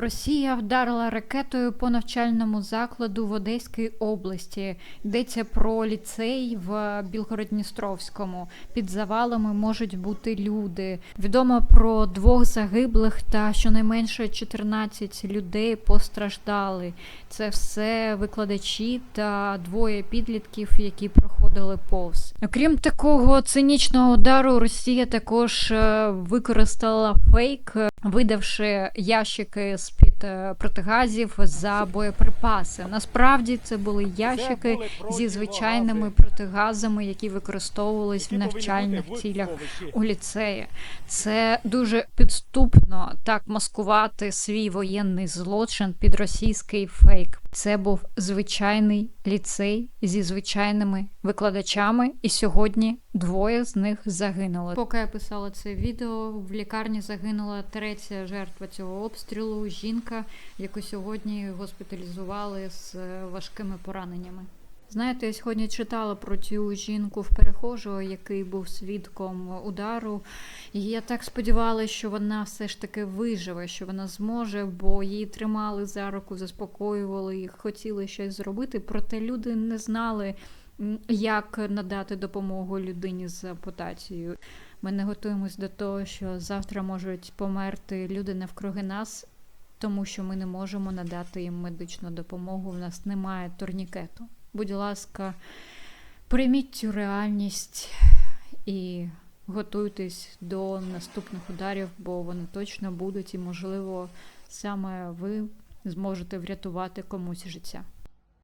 Росія вдарила ракетою по навчальному закладу в Одеській області. Йдеться про ліцей в Білгород-Дністровському. Під завалами можуть бути люди. Відомо про двох загиблих та щонайменше 14 людей постраждали. Це все викладачі та двоє підлітків, які проходили повз. Окрім такого цинічного удару, Росія також е, використала фейк, е, видавши ящики з під е, протигазів за боєприпаси. Насправді це були ящики зі звичайними протигазами, які використовувались в навчальних цілях у ліцеї. Це дуже підступно так маскувати свій воєнний злочин під російський фейк. Це був звичайний ліцей зі звичайними викладачами, і сьогодні двоє з них загинули. Поки я писала це відео, в лікарні загинула третя жертва цього обстрілу. Жінка, яку сьогодні госпіталізували з е, важкими пораненнями. Знаєте, я сьогодні читала про цю жінку в перехожого, який був свідком удару. І я так сподівалася, що вона все ж таки виживе, що вона зможе, бо її тримали за руку, заспокоювали і хотіли щось зробити. Проте люди не знали, як надати допомогу людині з ампутацією. Ми не готуємось до того, що завтра можуть померти люди навкруги нас, тому що ми не можемо надати їм медичну допомогу. У нас немає турнікету. Будь ласка, прийміть цю реальність і готуйтесь до наступних ударів, бо вони точно будуть, і, можливо, саме ви зможете врятувати комусь життя.